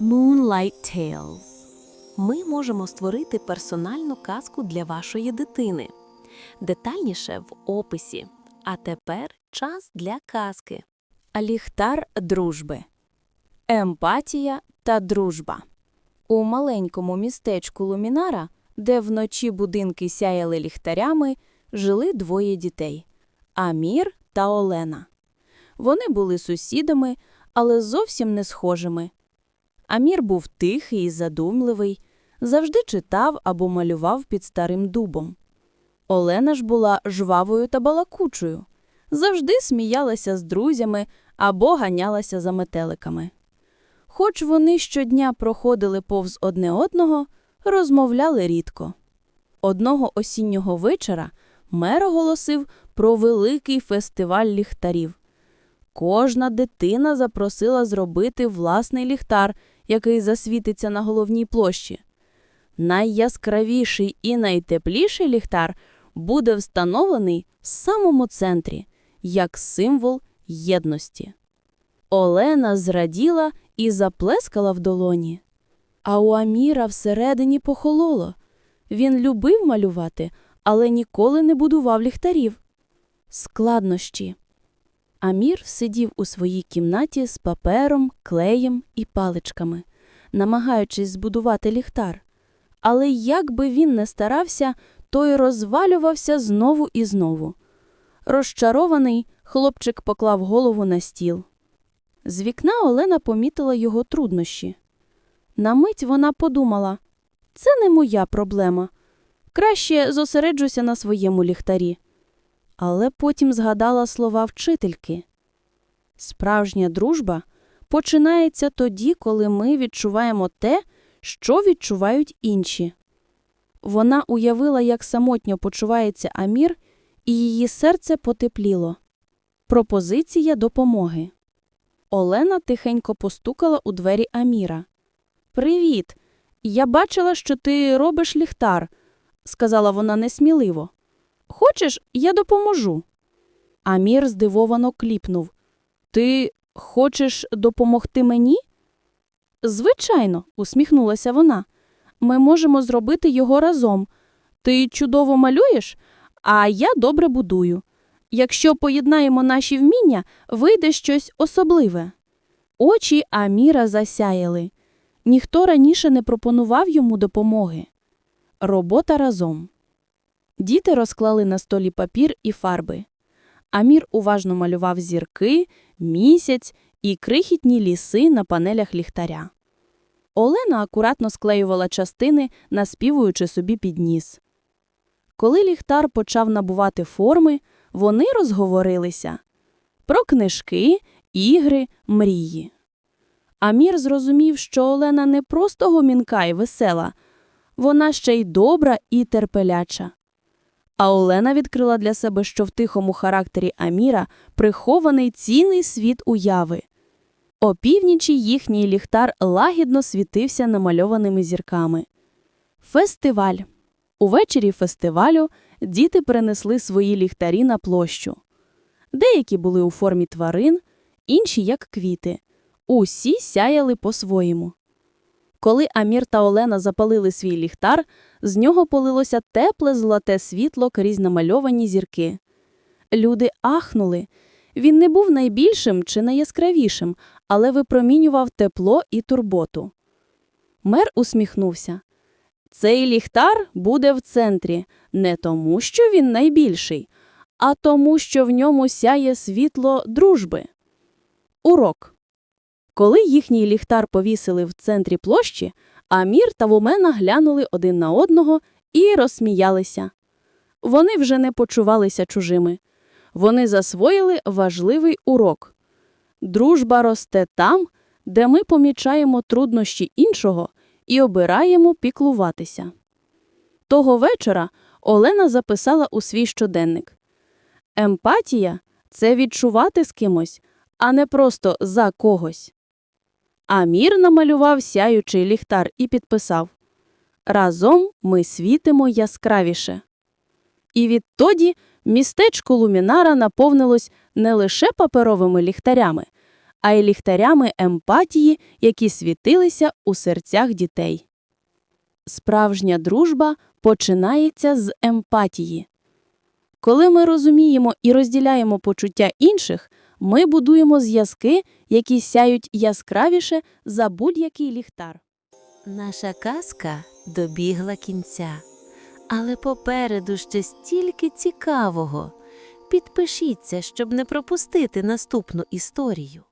Moonlight Tales. Ми можемо створити персональну казку для вашої дитини. Детальніше в описі. А тепер час для казки. Ліхтар дружби. Емпатія та дружба. У маленькому містечку Лумінара, де вночі будинки сяяли ліхтарями, жили двоє дітей Амір та Олена. Вони були сусідами, але зовсім не схожими. Амір був тихий і задумливий, завжди читав або малював під старим дубом. Олена ж була жвавою та балакучою, завжди сміялася з друзями або ганялася за метеликами. Хоч вони щодня проходили повз одне одного, розмовляли рідко. Одного осіннього вечора мер оголосив про великий фестиваль ліхтарів. Кожна дитина запросила зробити власний ліхтар, який засвітиться на головній площі. Найяскравіший і найтепліший ліхтар буде встановлений в самому центрі, як символ єдності. Олена зраділа і заплескала в долоні. А у Аміра всередині похололо. Він любив малювати, але ніколи не будував ліхтарів. Складнощі. Амір сидів у своїй кімнаті з папером, клеєм і паличками, намагаючись збудувати ліхтар. Але як би він не старався, той розвалювався знову і знову. Розчарований, хлопчик поклав голову на стіл. З вікна Олена помітила його труднощі. На мить вона подумала це не моя проблема. Краще зосереджуся на своєму ліхтарі. Але потім згадала слова вчительки. Справжня дружба починається тоді, коли ми відчуваємо те, що відчувають інші. Вона уявила, як самотньо почувається Амір, і її серце потепліло. Пропозиція допомоги. Олена тихенько постукала у двері Аміра. Привіт. Я бачила, що ти робиш ліхтар, сказала вона несміливо. Хочеш, я допоможу. Амір здивовано кліпнув. Ти хочеш допомогти мені? Звичайно, усміхнулася вона. Ми можемо зробити його разом. Ти чудово малюєш, а я добре будую. Якщо поєднаємо наші вміння, вийде щось особливе. Очі Аміра засяяли. Ніхто раніше не пропонував йому допомоги. Робота разом. Діти розклали на столі папір і фарби. Амір уважно малював зірки, місяць і крихітні ліси на панелях ліхтаря. Олена акуратно склеювала частини, наспівуючи собі під ніс. Коли ліхтар почав набувати форми, вони розговорилися про книжки, ігри, мрії. Амір зрозумів, що Олена не просто гомінка і весела, вона ще й добра і терпеляча. А Олена відкрила для себе, що в тихому характері Аміра прихований цінний світ уяви. Опівнічі їхній ліхтар лагідно світився намальованими зірками. Фестиваль. Увечері фестивалю діти принесли свої ліхтарі на площу. Деякі були у формі тварин, інші як квіти. Усі сяяли по-своєму. Коли Амір та Олена запалили свій ліхтар, з нього полилося тепле золоте світло крізь намальовані зірки. Люди ахнули. Він не був найбільшим чи найяскравішим, але випромінював тепло і турботу. Мер усміхнувся. Цей ліхтар буде в центрі не тому, що він найбільший, а тому, що в ньому сяє світло дружби. Урок. Коли їхній ліхтар повісили в центрі площі, Амір та Вумена глянули один на одного і розсміялися. Вони вже не почувалися чужими. Вони засвоїли важливий урок. Дружба росте там, де ми помічаємо труднощі іншого і обираємо піклуватися. Того вечора Олена записала у свій щоденник. Емпатія це відчувати з кимось, а не просто за когось. Амір намалював сяючий ліхтар і підписав Разом ми світимо яскравіше. І відтоді містечко Лумінара наповнилось не лише паперовими ліхтарями, а й ліхтарями емпатії, які світилися у серцях дітей. Справжня дружба починається з емпатії. Коли ми розуміємо і розділяємо почуття інших, ми будуємо зв'язки, які сяють яскравіше за будь-який ліхтар. Наша казка добігла кінця, але попереду ще стільки цікавого. Підпишіться, щоб не пропустити наступну історію.